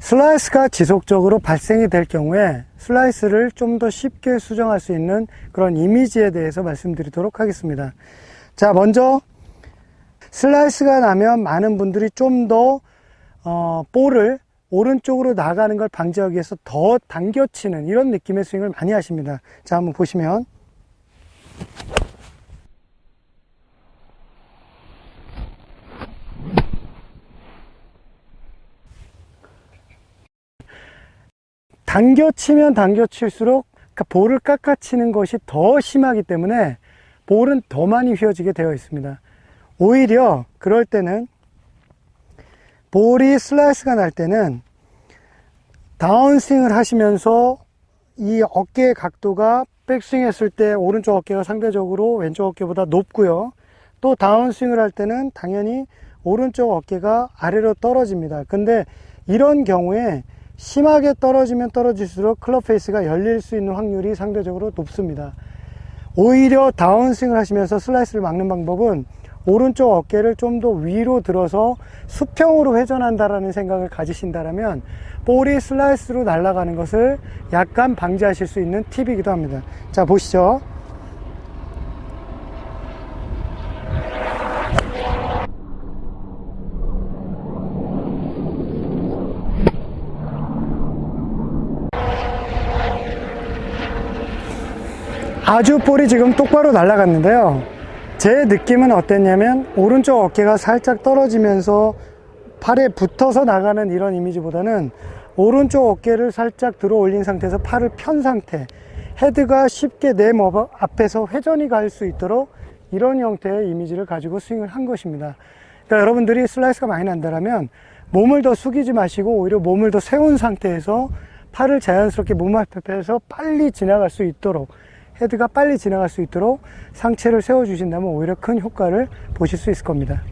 슬라이스가 지속적으로 발생이 될 경우에 슬라이스를 좀 더 쉽게 수정할 수 있는 그런 이미지에 대해서 말씀드리도록 하겠습니다. 자, 먼저 슬라이스가 나면 많은 분들이 좀더 어, 볼을 오른쪽으로 나가는 걸 방지하기 위해서 더 당겨치는 이런 느낌의 스윙을 많이 하십니다. 자, 한번 보시면 당겨치면 당겨칠수록 그 볼을 깎아치는 것이 더 심하기 때문에 볼은 더 많이 휘어지게 되어 있습니다. 오히려 그럴 때는 볼이 슬라이스가 날 때는 다운스윙을 하시면서 이 어깨의 각도가 백스윙 했을 때 오른쪽 어깨가 상대적으로 왼쪽 어깨보다 높고요. 또 다운스윙을 할 때는 당연히 오른쪽 어깨가 아래로 떨어집니다. 근데 이런 경우에 심하게 떨어지면 떨어질수록 클럽 페이스가 열릴 수 있는 확률이 상대적으로 높습니다. 오히려 다운스윙을 하시면서 슬라이스를 막는 방법은 오른쪽 어깨를 좀 더 위로 들어서 수평으로 회전한다라는 생각을 가지신다면 볼이 슬라이스로 날아가는 것을 약간 방지하실 수 있는 팁이기도 합니다. 자, 보시죠. 아주 볼이 지금 똑바로 날아갔는데요. 제 느낌은 어땠냐면 오른쪽 어깨가 살짝 떨어지면서 팔에 붙어서 나가는 이런 이미지보다는 오른쪽 어깨를 살짝 들어 올린 상태에서 팔을 편 상태 헤드가 쉽게 내뭐 앞에서 회전이 갈 수 있도록 이런 형태의 이미지를 가지고 스윙을 한 것입니다. 그러니까 여러분들이 슬라이스가 많이 난다면 몸을 더 숙이지 마시고 오히려 몸을 더 세운 상태에서 팔을 자연스럽게 몸 앞에서 빨리 지나갈 수 있도록 헤드가 빨리 지나갈 수 있도록 상체를 세워 주신다면 오히려 큰 효과를 보실 수 있을 겁니다.